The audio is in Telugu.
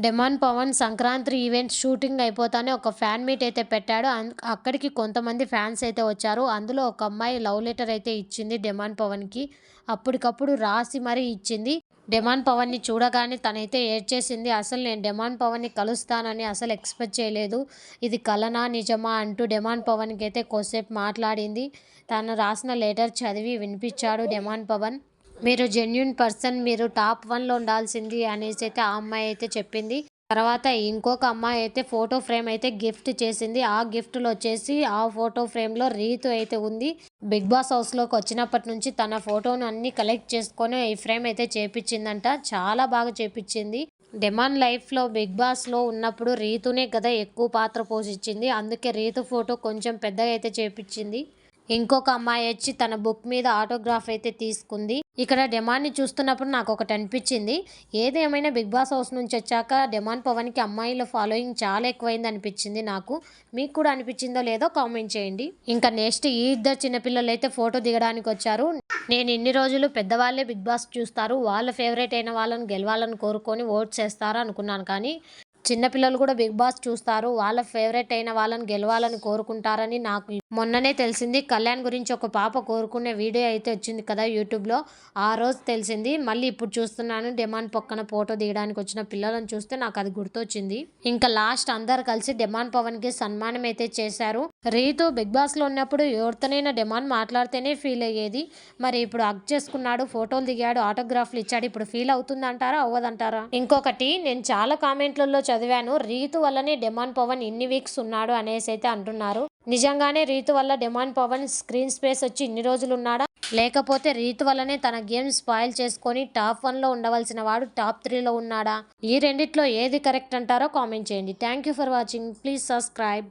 Demon Pavan Sankranti event shooting అయిపోతానే ఒక ఫ్యాన్ మీట్ అయితే పెట్టాడు. అన్- అక్కడికి కొంతమంది ఫ్యాన్స్ అయితే వచ్చారు. అందులో ఒక అమ్మాయి లవ్ లెటర్ అయితే ఇచ్చింది డెమాన్ పవన్కి. అప్పటికప్పుడు రాసి మరీ ఇచ్చింది. డెమాన్ పవన్ని చూడగానే తనైతే ఏడ్చేసింది అసలు నేను డెమాన్ పవన్ని కలుస్తానని అసలు ఎక్స్పెక్ట్ చేయలేదు. ఇది కలనా నిజమా? అంటూ డెమాన్ పవన్కి అయితే కొద్దిసేపు మాట్లాడింది. తను రాసిన లెటర్ చదివి వినిపించాడు డెమాన్ పవన్. మీరు జెన్యున్ పర్సన్ మీరు టాప్ వన్లో ఉండాల్సింది అనేసి అయితే ఆ అమ్మాయి అయితే చెప్పింది. తర్వాత ఇంకొక అమ్మాయి అయితే ఫోటో ఫ్రేమ్ అయితే గిఫ్ట్ చేసింది. ఆ గిఫ్ట్లో వచ్చేసి ఆ ఫోటో ఫ్రేమ్లో రీతు అయితే ఉంది. బిగ్ బాస్ హౌస్లోకి వచ్చినప్పటి నుంచి తన ఫోటోను అన్ని కలెక్ట్ చేసుకొని ఈ ఫ్రేమ్ అయితే చేపించిందంట. చాలా బాగా చేపించింది. డెమాన్ లైఫ్లో బిగ్ బాస్లో ఉన్నప్పుడు రీతునే కదా ఎక్కువ పాత్ర పోషించింది. అందుకే రీతు ఫోటో కొంచెం పెద్దగా అయితే చేపించింది. ఇంకొక అమ్మాయి వచ్చి తన బుక్ మీద ఆటోగ్రాఫ్ అయితే తీసుకుంది. ఇక్కడ డెమాన్ని చూస్తున్నప్పుడు నాకు ఒకటి అనిపించింది. ఏదేమైనా బిగ్ బాస్ హౌస్ నుంచి వచ్చాక డెమాన్ పవన్కి అమ్మాయిల ఫాలోయింగ్ చాలా ఎక్కువైంది అనిపించింది నాకు. మీకు కూడా అనిపించిందో లేదో కామెంట్ చేయండి. ఇంకా నెక్స్ట్ ఈ ఇద్దరు చిన్నపిల్లలు అయితే ఫోటో దిగడానికి వచ్చారు. నేను ఇన్ని రోజులు పెద్దవాళ్ళే బిగ్ బాస్ చూస్తారు. వాళ్ళ ఫేవరెట్ అయిన వాళ్ళని గెలవాలని కోరుకొని ఓట్స్ చేస్తారు అనుకున్నాను కానీ చిన్నపిల్లలు కూడా బిగ్ బాస్ చూస్తారు. వాళ్ళ ఫేవరెట్ అయిన వాళ్ళని గెలవాలని కోరుకుంటారని నాకు మొన్ననే తెలిసింది. కళ్యాణ్ గురించి ఒక పాప కోరుకునే వీడియో అయితే వచ్చింది కదా యూట్యూబ్లో. ఆ రోజు తెలిసింది. మళ్ళీ ఇప్పుడు చూస్తున్నాను. డిమాండ్ పక్కన ఫోటో దిగడానికి వచ్చిన పిల్లలను చూస్తే నాకు అది గుర్తొచ్చింది. ఇంకా లాస్ట్ అందరు కలిసి డిమాండ్ పవన్కి సన్మానం అయితే చేశారు. రీతు బిగ్ బాస్లో ఉన్నప్పుడు ఎవరితోనైనా డిమాండ్ మాట్లాడితేనే ఫీల్ అయ్యేది. మరి ఇప్పుడు హక్ చేసుకున్నాడు ఫోటోలు దిగాడు ఆటోగ్రాఫ్లు ఇచ్చాడు. ఇప్పుడు ఫీల్ అవుతుందంటారా? అవ్వదంటారా? ఇంకొకటి నేను చాలా కామెంట్లలో చదివాను. రీతు వల్లనే డెమాన్ పవన్ ఇన్ని వీక్స్ ఉన్నాడు అనేసి అయితే అంటున్నారు. నిజంగానే రీతు వల్ల డెమాన్ పవన్ స్క్రీన్ స్పేస్ వచ్చి ఇన్ని రోజులు ఉన్నాడా లేకపోతే రీతు వల్లనే తన గేమ్ స్పాయిల్ చేసుకొని టాప్ వన్లో ఉండవలసిన వాడు టాప్ త్రీలో ఉన్నాడా? ఈ రెండిట్లో ఏది కరెక్ట్ అంటారో కామెంట్ చేయండి. Thank you for watching. Please subscribe.